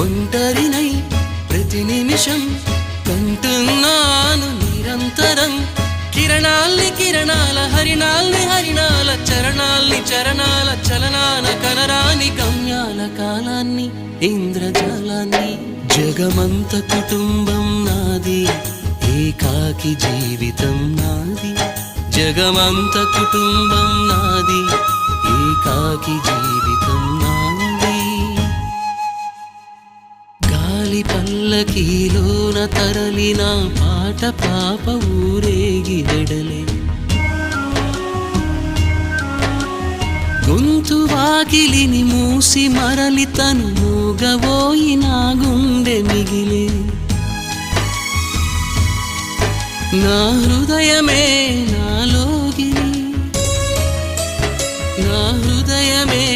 ఒంటరినై ప్రతి నిమిషం కంటున్నాను నిరంతరం. కిరణాల్ని కిరణాల హరిణాల్ని హరిణాల చరణాల్ని చరణాల చలనాన కనరాని గమ్యాల కాలాన్ని ఇంద్రజాలాన్ని. జగమంత కుటుంబం నాది ఏకాకి జీవితం నాది. జగమంత కుటుంబం నాది ఏకాకి జీవితం గాలి పల్లకీలోన తరలిన పాట పాప ఊరేగి వెడలే. గొంతు వాకిలిని మూసి మరలి తను మూగబోయి నా గుండె మిగిలే. నా హృదయమే నాలోగిలి నా హృదయమే